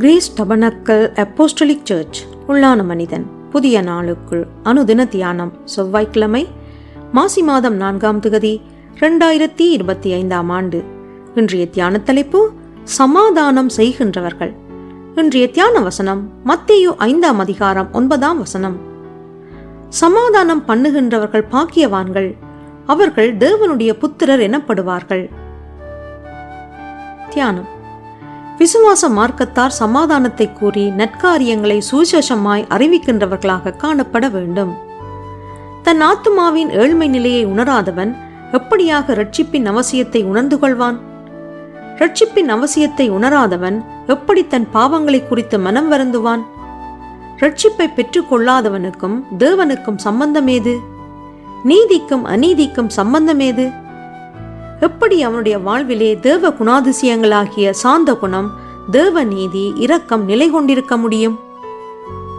Greece tabernacle apostolic search. உள்ளான மனிதன். புதிய நாளுக்குள் அனுதின தியானம் செவ்வாய்க்கிழமை மாசி மாதம் நான்காம் திகதி ரெண்டாயிரத்தி இருபத்தி ஐந்தாம் ஆண்டு. இன்றைய தியான தலைப்பு சமாதானம் செய்கின்றவர்கள். இன்றைய தியான வசனம் மத்தேயு ஐந்தாம் அதிகாரம் ஒன்பதாம் வசனம். சமாதானம் பண்ணுகின்றவர்கள் பாக்கியவான்கள். அவர்கள் தேவனுடைய புத்திரர் எனப்படுவார்கள். தியானம். விசுவாச மார்க்கத்தார் சமாதானத்தை கூறி நற்காரியங்களை சுவிசேஷமாய் அறிவிக்கின்றவர்களாக காணப்பட வேண்டும். தன் ஆத்துமாவின் ஏழ்மை நிலையை உணராதவன் எப்படியாக ரட்சிப்பின் அவசியத்தை உணர்ந்து கொள்வான்? ரட்சிப்பின் அவசியத்தை உணராதவன் எப்படி தன் பாவங்களை குறித்து மனம் வருந்துவான்? ரட்சிப்பை பெற்றுக்கொள்ளாதவனுக்கும் தேவனுக்கும் சம்பந்தமேது நீதிக்கும் அநீதிக்கும் சம்பந்தமேது எப்படி அவனுடைய வாழ்விலே தேவ குணாதிசயங்களாகிய சாந்த குணம் தேவ நீதி இரக்கம் நிலை கொண்டிருக்க முடியும்?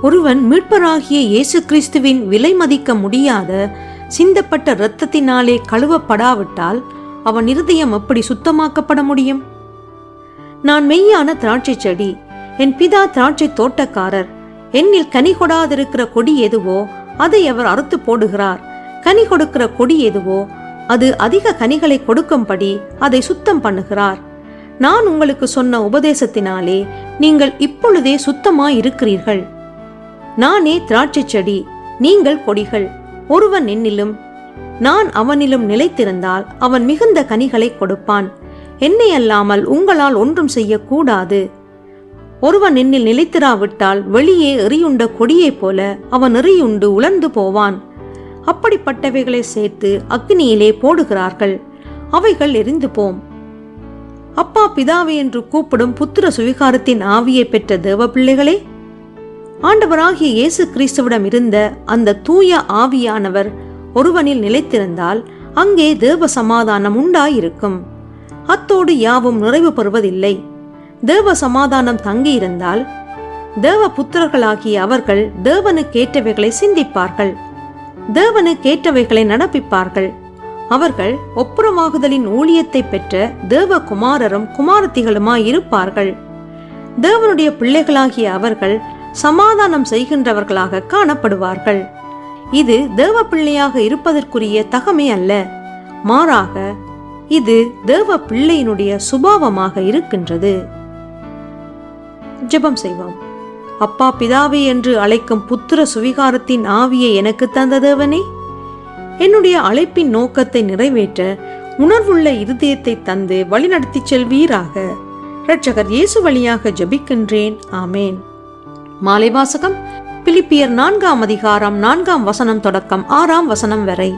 ஒருவன் மீட்பராகிய இயேசு கிறிஸ்துவின் விலை மதிக்க முடியாத சிந்தப்பட்ட இரத்தத்தினாலே கழுவப்படாவிட்டால் அவன் இருதயம் எப்படி சுத்தமாக்கப்பட முடியும்? நான் மெய்யான திராட்சை செடி என் பிதா திராட்சை தோட்டக்காரர் என்னில் கனி கொடாதிருக்கிற கொடி எதுவோ அதை அவர் அறுத்து போடுகிறார். கனி கொடுக்கிற கொடி எதுவோ அது அதிக கனிகளை கொடுக்கும்படி அதை சுத்தம் பண்ணுகிறார். நான் உங்களுக்கு சொன்ன உபதேசத்தினாலே நீங்கள் இப்பொழுதே சுத்தமாய் இருக்கிறீர்கள் நானே திராட்சை செடி நீங்கள் கொடிகள். ஒருவன் என்னிலும் நான் அவனிலும் நிலைத்திருந்தால் அவன் மிகுந்த கனிகளை கொடுப்பான். என்னை அல்லாமல் உங்களால் ஒன்றும் செய்யக்கூடாது. ஒருவன் என்னில் நிலைத்திராவிட்டால் வெளியே எறியுண்ட கொடியைப் போல அவன் எறியுண்டு உலர்ந்து போவான். அப்படிப்பட்டவைகளை சேர்த்து அக்னியிலே போடுகிறார்கள். அவைகள் எரிந்து போம் அப்பா பிதாவை என்று கூப்பிடும் புத்திர சுவிகாரத்தின் ஆவியை பெற்ற தேவ பிள்ளைகளே ஆண்டவராகிய இயேசு கிறிஸ்துவிடம் இருந்த அந்த தூய ஆவியானவர் ஒருவனில் நிலைத்திருந்தால் அங்கே தேவ சமாதானம் உண்டாயிருக்கும். அத்தோடு யாவும் நிறைவு பெறுவதில்லை. தேவ சமாதானம் தங்கியிருந்தால் தேவ புத்திரர்களாகிய அவர்கள் தேவனுக்கேற்றவைகளை சிந்திப்பார்கள். தேவனுக்கேற்றவைகளை நடப்பிப்பார்கள். அவர்கள் ஒப்புரமாகுதலின் ஊழியத்தை பெற்ற தேவ குமாரரும் குமாரத்திகளுமாய் இருப்பார்கள் தேவனுடைய பிள்ளைகளாகிய அவர்கள் சமாதானம் செய்கின்றவர்களாக காணப்படுவார்கள். இது தேவ பிள்ளையாக இருப்பதற்குரிய தகமை அல்ல. மாறாக இது தேவ பிள்ளையினுடைய சுபாவமாக இருக்கின்றது. ஜெபம் செய்வோம். அப்பா பிதாவே என்று அழைக்கும் புத்திர சுவிகாரத்தின் ஆவியை எனக்கு தந்ததேவனே என்னுடைய அழைப்பின் நோக்கத்தை நிறைவேற்ற உணர்வுள்ள இருதயத்தை தந்து வழிநடத்திச் செல்வீராக. இரட்சகர் இயேசு வழியாக ஜபிக்கின்றேன். ஆமேன். மாலை வாசகம் பிலிப்பியர் நான்காம் அதிகாரம் நான்காம் வசனம் தொடக்கம் ஆறாம் வசனம் வரை.